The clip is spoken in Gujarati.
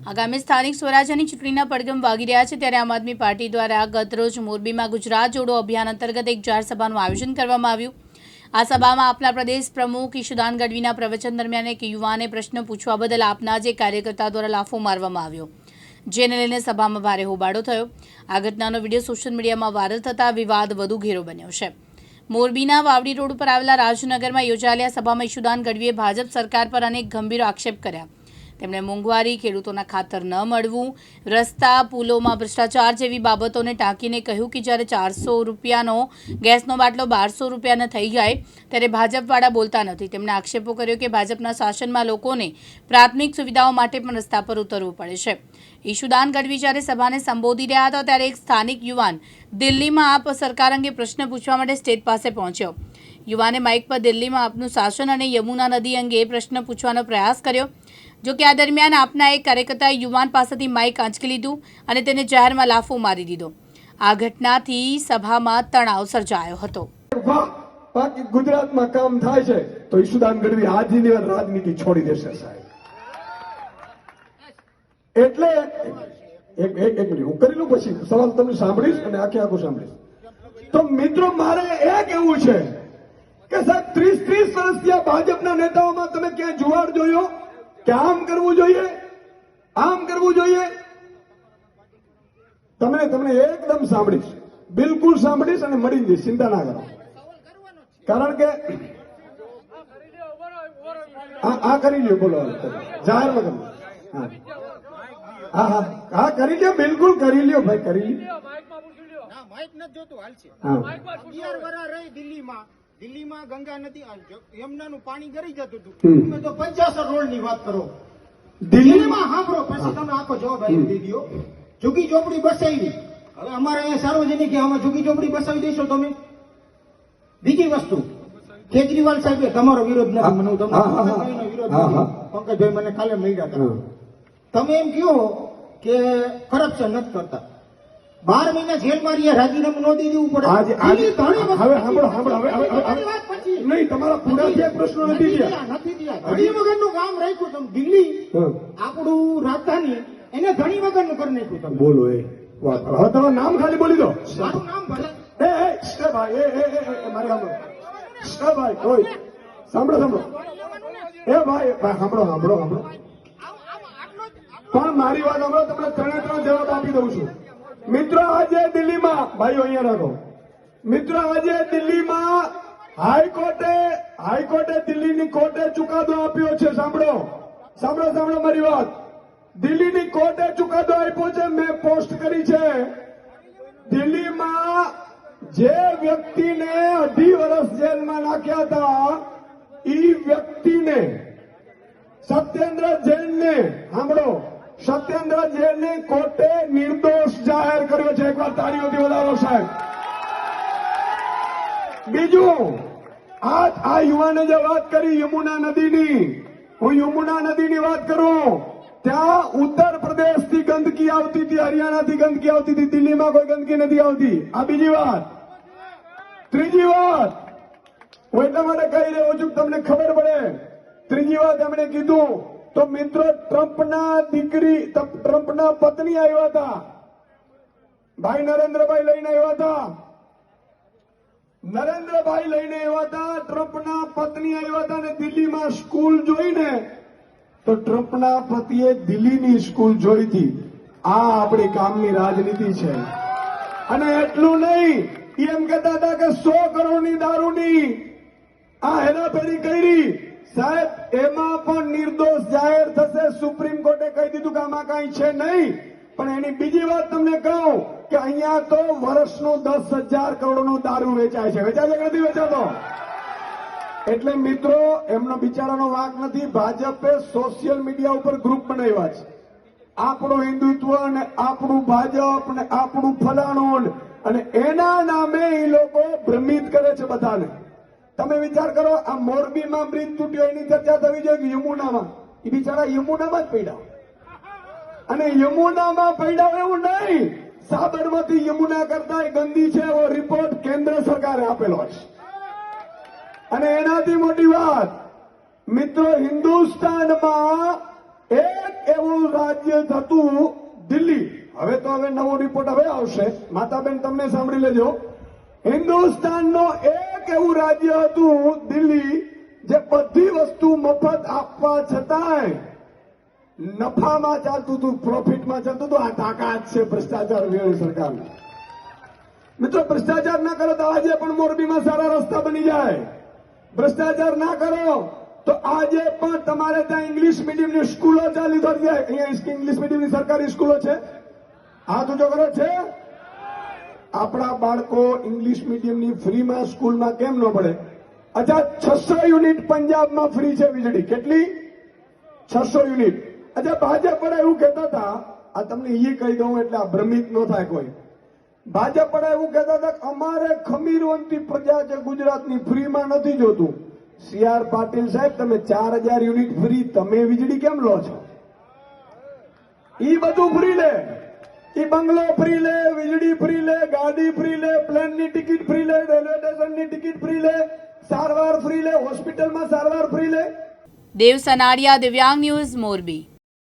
આગામી સ્થાનિક સ્વરાજ્યની ચૂંટણીના પડઘમ વાગી રહ્યા છે ત્યારે આમ આદમી પાર્ટી દ્વારા ગતરોજ મોરબીમાં ગુજરાત જોડો અભિયાન અંતર્ગત એક જાહેર સભાનું આયોજન કરવામાં આવ્યું. આ સભામાં આપના પ્રદેશ પ્રમુખ ઈશુદાન ગઢવીના પ્રવચન દરમિયાન એક યુવાને પ્રશ્ન પૂછવા બદલ આપના જે કાર્યકર્તા દ્વારા લાફો મારવામાં આવ્યો, જેને લઈને સભામાં ભારે હોબાળો થયો. આ ઘટનાનો વીડિયો સોશિયલ મીડિયામાં વાયરલ થતાં વિવાદ વધુ ઘેરો બન્યો છે. મોરબીના વાવડી રોડ ઉપર આવેલા રાજનગરમાં યોજાયેલી સભામાં ઈશુદાન ગઢવીએ ભાજપ સરકાર પર અનેક ગંભીર આક્ષેપ કર્યા. તેમણે મોંઘવારી, ખેડૂતોના ખાતર ન મળવું, રસ્તા, પુલોમાં ભ્રષ્ટાચાર જેવી બાબતોને ટાંકીને કહ્યું કે જ્યારે ચારસો રૂપિયાનો ગેસનો બાટલો બારસો રૂપિયાનો થઈ જાય, ત્યારે ભાજપવાળા બોલતા નથી. તેમણે આક્ષેપો કર્યો કે ભાજપના શાસનમાં લોકોને પ્રાથમિક સુવિધાઓ માટે પણ રસ્તા પર ઉતરવું પડે છે. ઈશુદાન ગઢવી જ્યારે સભાને સંબોધી રહ્યા હતા, ત્યારે એક સ્થાનિક યુવાન દિલ્હીમાં આપ સરકાર અંગે પ્રશ્ન પૂછવા માટે સ્ટેટ પાસે પહોંચ્યો. યુવાને માઇક પર દિલ્હીમાં આપનું શાસન અને યમુના નદી અંગે પ્રશ્ન પૂછવાનો પ્રયાસ કર્યો. જો આ દરમિયાન આપના એક કાર્યકર્તાએ યુવાન પાસેથી માઇક આંચકી લીધું અને તેને જાહેરમાં લાફો મારી દીધો. આ ઘટનાથી સભામાં તણાવ સર્જાયો હતો. બાકી ગુજરાતમાં કામ થાય છે, તો ઈશુદાન ગઢવી આજીની રાજનીતિ છોડી દેશે સાહેબ. એટલે એક એક મિનિટ, હું કરી લઉં પછી. સવાલ તમે સાંભળીશ અને આખે આખું સાંભળીશ. તો મિત્રો, મારે એ કેવું છે કે સાહેબ, ત્રીસ ત્રીસ વર્ષથી આ ભાજપના નેતાઓમાં તમે ક્યાં જુવાડ જોયો? કે આમ કરવું જોઈએ? આમ કરવું જોઈએ? તમે તમને એકદમ સાંભળીશ. બિલકુલ સાંભળીશ અને મળી જઈશ. ચિંતા ના કરો. કારણ કે આ કરી લ્યો બોલો. જાહેર વગર. હા. હા હા. હા કરી લ્યો બિલકુલ કરી લ્યો ભાઈ કરી લ્યો. માઇક નથી જોતું. હાલ છે. અગિયાર વરા રહી દિલ્હીમાં. દિલ્હીમાં ગંગા નદી યમુનાનું પાણી ગરી જતું હતું. તમે તો પંચાસર રોડની વાત કરો. દિલ્હીમાં સાંભળો પછી તમે આખો જવાબ આવી દીધો. ઝુકી ચોપડી બસાવી. હવે અમારે અહીંયા સાર્વજનિક આમાં ઝુકી ચોપડી બસાવી દઈશો તમે. બીજી વસ્તુ કેજરીવાલ સાહેબે તમારો વિરોધ નથી મને તમને વિરોધ. પંકજભાઈ મને કાલે મળ્યા તમે એમ કહો કે કરપ્શન નથી કરતા. બાર મહિના જેલમાં રહ્યા રાજીનામું ન દઈ દેવું પડે. આજે આજે ઘણી વખત હવે સાંભળો સાંભળો હવે. નહીં તમારા પૂરા જે પ્રશ્નો નથી થયા નથી થયા. ઘણી વગરનું કામ રાખ્યું તમે. દિલ્હી આપણું રાજધાની એને ઘણી વગરનું કરી નાખ્યું તમે. બોલો એ વાત. હવે તમારું નામ ખાલી બોલી દો. મારું નામ ભરત એ એ ભાઈ એ એ એ, મારે સાંભળો. ભાઈ કોઈ સાંભળો સાંભળો. એ ભાઈ ભાઈ સાંભળો સાંભળો સાંભળો. પણ મારી વાત સાંભળો તમને ત્રણે ત્રણ જવાબ આપી દઉં છું. મિત્રો, આજે દિલ્હીમાં ભાઈઓ, અહીંયા રાખો મિત્રો, આજે દિલ્હીમાં હાઈકોર્ટે હાઈકોર્ટે દિલ્હીની કોર્ટે ચુકાદો આપ્યો છે. સાંભળો. સાંભળો સાંભળો મારી વાત. દિલ્હીની કોર્ટે ચુકાદો આપ્યો છે. મેં પોસ્ટ કરી છે. દિલ્હીમાં જે વ્યક્તિને અઢી વર્ષ જેલમાં નાખ્યા હતા, ઈ વ્યક્તિને, સત્યેન્દ્ર જૈનને સાંભળો. સત્યેન્દ્ર જેલની કોર્ટે નિર્દોષ જાહેર કર્યો છે. એકવાર તાળીઓથી વધારો સાહેબ. બીજું, આજ આ યુવાને જે વાત કરી યમુના નદીની, હું યમુના નદીની વાત કરું. ત્યાં ઉત્તર પ્રદેશથી ગંદકી આવતી હતી, હરિયાણાથી ગંદકી આવતી હતી, દિલ્હીમાં કોઈ ગંદકી નથી આવતી. આ બીજી વાત. ત્રીજી વાત, હું એટલા માટે કહી રહ્યો છું તમને ખબર પડે. ત્રીજી વાત એમણે કીધું તો મિત્રો ટ્રમ્પના દીકરી ટ્રમ્પના પત્ની આવ્યા હતા. ભાઈ નરેન્દ્રભાઈ લઈને આવ્યા હતા. નરેન્દ્રભાઈ લઈને આવ્યા હતા, ટ્રમ્પના પત્ની આવ્યા હતા અને દિલ્હીમાં સ્કૂલ જોઈને તો ટ્રમ્પના પતિએ દિલ્હીની સ્કૂલ જોઈ હતી આ આપણી કામની રાજનીતિ છે. અને એટલું નહીં એમ કહેતા હતા કે સો કરોડની દારૂની આ હેરાફેરી કરી સાહેબ, એમાં પણ નિર્દોષ જાહેર થશે. સુપ્રીમ કોર્ટે કહી દીધું કે આમાં કાંઈ છે નહીં. પણ એની બીજી વાત તમને કહું કે અહીંયા તો વર્ષનો દસ હજાર કરોડનો દારૂ વેચાય છે. વેચાય છે નથી વેચાતો? એટલે મિત્રો, એમનો બિચારાનો વાંક નથી. ભાજપે સોશિયલ મીડિયા ઉપર ગ્રુપ બનાવ્યા છે. આપણું હિન્દુત્વ અને આપણું ભાજપ ને આપણું ફલાણું અને એના નામે એ લોકો ભ્રમિત કરે છે બધાને. તમે વિચાર કરો, આ મોરબીમાં બ્રિજ તૂટ્યો, એની ચર્ચા થવી જોઈએ યમુનામાં? એ બિચારા યમુનામાં જ પડ્યા અને યમુનામાં પડ્યા એવું નહીં. સાબરમતી યમુના કરતા ગંદી છે, એવો રિપોર્ટ કેન્દ્ર સરકારે આપેલો છે. અને એનાથી મોટી વાત, મિત્રો, હિન્દુસ્તાનમાં એક એવું રાજ્ય થતું દિલ્હી. હવે તો હવે નવો રિપોર્ટ હવે આવશે. માતાબેન, તમને સાંભળી લેજો. હિન્દુસ્તાનનો એક એવું રાજ્ય હતું દિલ્હી જે બધી વસ્તુ મફત આપવા છતાંય નફામાં ચાલતું હતું પ્રોફિટમાં ચાલતું હતું. આ તાકાત છે ભ્રષ્ટાચાર વેળી સરકારના. મિત્રો, ભ્રષ્ટાચાર ના કરો તો આજે પણ મોરબીમાં સારા રસ્તા બની જાય. ભ્રષ્ટાચાર ના કરો તો આજે પણ તમારે ત્યાં ઇંગ્લિશ મીડિયમની સ્કૂલો ચાલી થઈ જાય અહીંયા ઇંગ્લિશ મીડિયમની સરકારી સ્કૂલો છે. હાથ ઊંચો છે? આપણા બાળકો ઇંગ્લિશ મીડિયમની ફ્રીમાં સ્કૂલમાં કેમ ન ભણે? અચ્છા, છસો યુનિટ પંજાબમાં ફ્રી છે વીજળી. કેટલી? છસો યુનિટ અચ્છા ભાજપ વડા એવું કહેતા હતા, આ તમને એ કહી દઉં એટલે આ ભ્રમિત ન થાય કોઈ. ભાજપ વડા એવું કહેતા હતા અમારે ખમીરવંતી પ્રજા છે, ગુજરાતની ફ્રીમાં નથી જોતું. સી આર પાટીલ સાહેબ, તમે ચાર હજાર યુનિટ ફ્રી તમે વીજળી કેમ લો છો? એ બધું ફ્રી લે ઈ બંગલો ફ્રી લે, વીજળી ફ્રી લે, ગાડી ફ્રી લે પ્લેનની ટિકિટ ફ્રી લે રેલવે સ્ટેશનની ટિકિટ ફ્રી લે, સારવાર ફ્રી લે હોસ્પિટલમાં સારવાર ફ્રી લે. દેવ સનાડિયા દિવ્યાંગ ન્યૂઝ મોરબી.